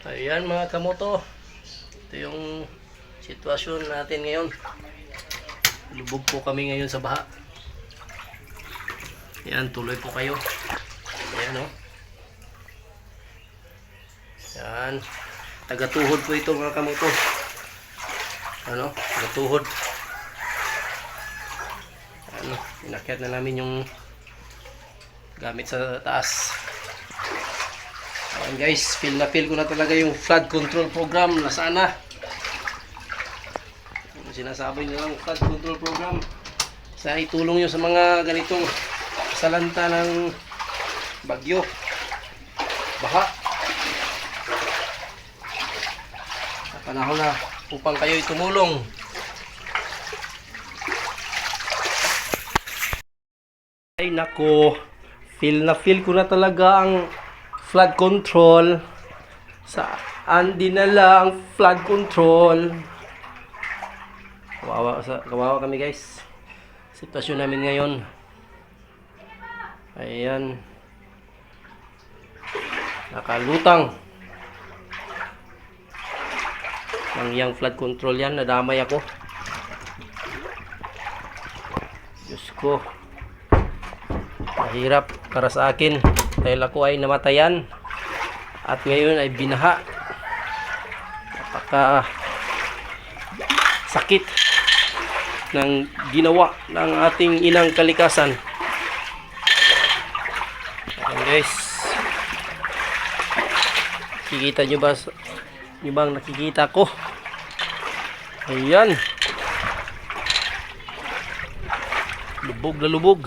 Ayan mga kamoto. Ito yung sitwasyon natin ngayon. Lubog po kami ngayon sa baha. Ayan, tuloy po kayo. Ayan o. Ayan. Tagatuhod po ito mga kamoto. Ano? Tagatuhod. Ano? Inakyat na namin yung gamit sa taas. Ayan guys, feel na feel ko na talaga yung flood control program. Na? Yung sinasabi nilang flood control program. Sa itulong nyo sa mga ganitong salanta ng bagyo. Baha. Sa panahon na upang kayo'y tumulong. Ay nako, feel na feel ko na talaga ang flood control. Saan dinala ang flood control? Kawawa, sa, kawawa kami guys. Sitwasyon namin ngayon. Ayan. Nakalutang. Ang yang flood control yan, nadamay ako. Diyos ko. Mahirap para sa akin dahil ako ay namatayan at ngayon ay binaha. Napaka sakit ng ginawa ng ating inang kalikasan. Ayan guys. Kikita nyo ba? Nyo bang nakikita ko? Ayan. Lubog na lubog.